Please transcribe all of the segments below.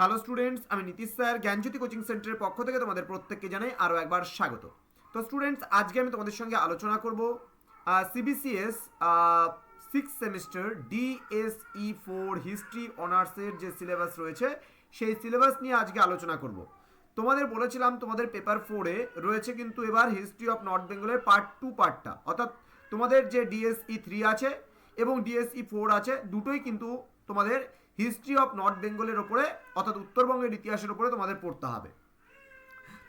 Hello students আমি Nitish sir, জ্ঞানজ্যোতি coaching সেন্টারের পক্ষ থেকে তোমাদের প্রত্যেককে জানাই আরও একবার স্বাগত। তো স্টুডেন্টস আজকে আমি তোমাদের সঙ্গে আলোচনা করব CBCS six semester DSE four history অনার্সের যে সিলেবাস রয়েছে, সেই সিলেবাস নিয়ে আজকে আলোচনা করব। তোমাদের বলেছিলাম তোমাদের পেপার ফোরে রয়েছে কিন্তু এবার হিস্ট্রি অফ নর্থ বেঙ্গলের পার্ট টু। পার্টটা অর্থাৎ তোমাদের যে ডিএসই থ্রি আছে এবং ডিএসই ফোর আছে, দুটোই কিন্তু তোমাদের হিস্ট্রি অফ নর্থ বেঙ্গলের ওপরে, অর্থাৎ উত্তরবঙ্গের ইতিহাসের ওপরে তোমাদের পড়তে হবে।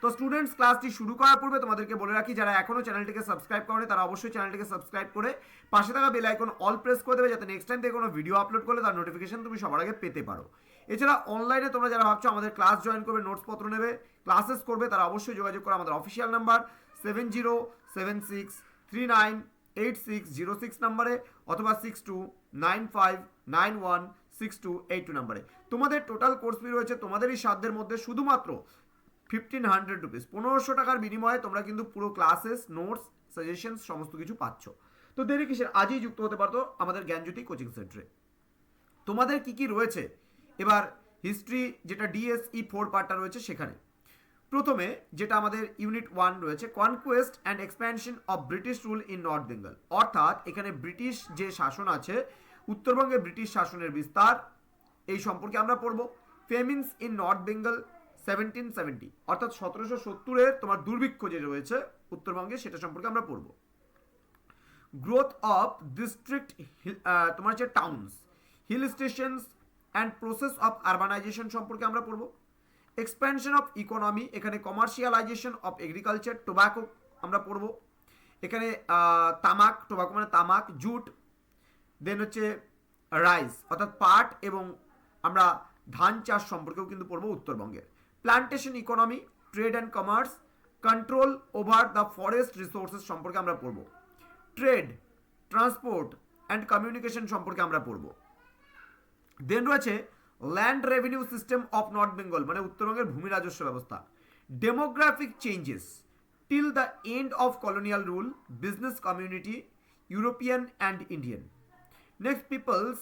তো স্টুডেন্টস ক্লাসটি শুরু করার পূর্বে তোমাদেরকে বলে রাখি, যারা এখনও চ্যানেলটিকে সাবস্ক্রাইব করেনি, তারা অবশ্যই চ্যানেলটিকে সাবস্ক্রাইব করে পাশে থাকা বেল আইকন অল প্রেস করে দেবে, যাতে নেক্সট টাইম থেকে কোনো ভিডিও আপলোড করলে তার নোটিফিকেশন তুমি সবার আগে পেতে পারো। এছাড়া অনলাইনে তোমরা যারা ভাবছ আমাদের ক্লাস জয়েন করবে নোটস পত্র নেবে ক্লাসেস করবে, তারা অবশ্যই যোগাযোগ করো আমাদের official number seven zero seven six three nine eight six zero six নাম্বারে অথবা six two nine five nine one six two eight two নাম্বারে। তোমাদের টোটাল কোর্স ফি রয়েছে তোমাদেরই সাধ্যের মধ্যে শুধুমাত্র ফিফটিন হান্ড্রেড রুপিস পনেরোশো টাকার বিনিময়ে তোমরা কিন্তু পুরো ক্লাসেস নোটস সাজেশনস সমস্ত কিছু পাচ্ছ। তো দেরি কিসের? আজই যুক্ত হতে পারতো আমাদের জ্ঞানজ্যোতি কোচিং সেন্টারে তোমাদের কি কি রয়েছে? এবার হিস্ট্রি যেটা ডিএসই ফোর পার্টটা রয়েছে সেখানে। প্রথমে যেটা আমাদের ইউনিট ওয়ান রয়েছে conquest and expansion of British rule in north Bengal অর্থাৎ এখানে ব্রিটিশ যে শাসন আছে, উত্তরবঙ্গে ব্রিটিশ শাসনের বিস্তার, এই সম্পর্কে আমরা পড়ব। Famines in north Bengal seventeen seventy অর্থাৎ সতেরোশো সত্তরের তোমার দুর্ভিক্ষ যে রয়েছে উত্তরবঙ্গে, সেটা সম্পর্কে আমরা পড়ব। গ্রোথ অফ ডিস্ট্রিক্ট তোমার হচ্ছে towns hill stations and process of urbanisation সম্পর্কে আমরা পড়ব। এক্সপ্যানশন অফ ইকোনমি এখানে কমার্শিয়ালাইজেশন অফ এগ্রিকালচার টোবাকো আমরা পড়ব। এখানে তামাক টোবাকো মানে তামাক জুট দেন হচ্ছে রাইস অর্থাৎ পাট এবং আমরা ধান চাষ সম্পর্কেও কিন্তু পড়ব উত্তরবঙ্গের। Plantation economy trade and commerce control over the forest resources সম্পর্কে আমরা পড়ব। ট্রেড ট্রান্সপোর্ট অ্যান্ড কমিউনিকেশন সম্পর্কে আমরা পড়ব। দেন রয়েছে land revenue system of north Bengal মানে উত্তরবঙ্গের ভূমি রাজস্ব ব্যবস্থা। Demographic changes till the end of colonial rule business community European and Indian next peoples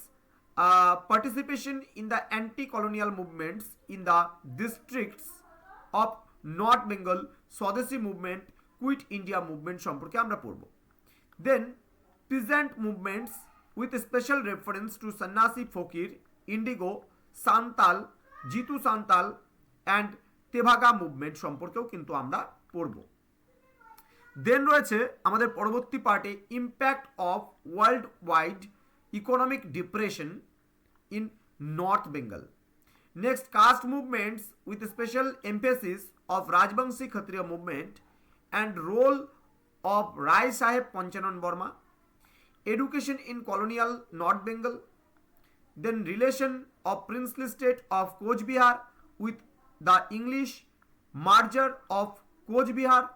participation in the anti colonial movements in the districts of north Bengal Swadeshi movement quit India movement সম্পর্কে আমরা পড়ব। Then peasant movements with special reference to Sannyasi Fakir indigo Santal, Jitu Santal and Tebhaga movement সম্পর্কেও কিন্তু আমরা পড়ব। Then রয়েছে আমাদের পরবর্তী পার্টে impact of worldwide economic depression in north Bengal next caste movements with special emphasis of Rajbanshi Kshatriya movement and role of Rai Sahib Panchanan Barma education in colonial north Bengal then relation of princely state of Coach Bihar with the English merger of Coach Bihar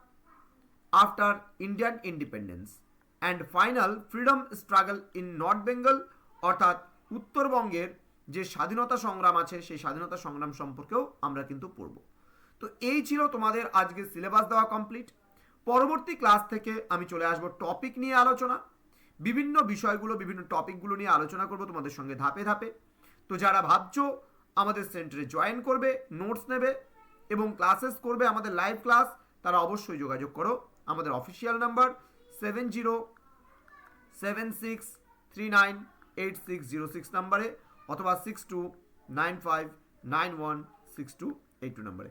after Indian independence and final freedom struggle in North Bengal অর্থাৎ উত্তরবঙ্গের যে স্বাধীনতা সংগ্রাম আছে সেই স্বাধীনতা সংগ্রাম সম্পর্কেও আমরা কিন্তু পড়ব তো এই ছিল তোমাদের আজকে সিলেবাস দেওয়া কমপ্লিট পরবর্তী ক্লাস থেকে আমি চলে আসব টপিক নিয়ে আলোচনা বিভিন্ন বিষয়গুলো, বিভিন্ন টপিকগুলো নিয়ে আলোচনা করব তোমাদের সঙ্গে ধাপে ধাপে। তো যারা ভাবছ আমাদের সেন্টারে জয়েন করবে, নোটস নেবে এবং ক্লাসেস করবে আমাদের লাইভ ক্লাস, তারা অবশ্যই যোগাযোগ করো। আমাদের official number seven zero seven six three nine eight six zero six নাম্বারে অথবা six two nine five nine one six two eight two নাম্বারে।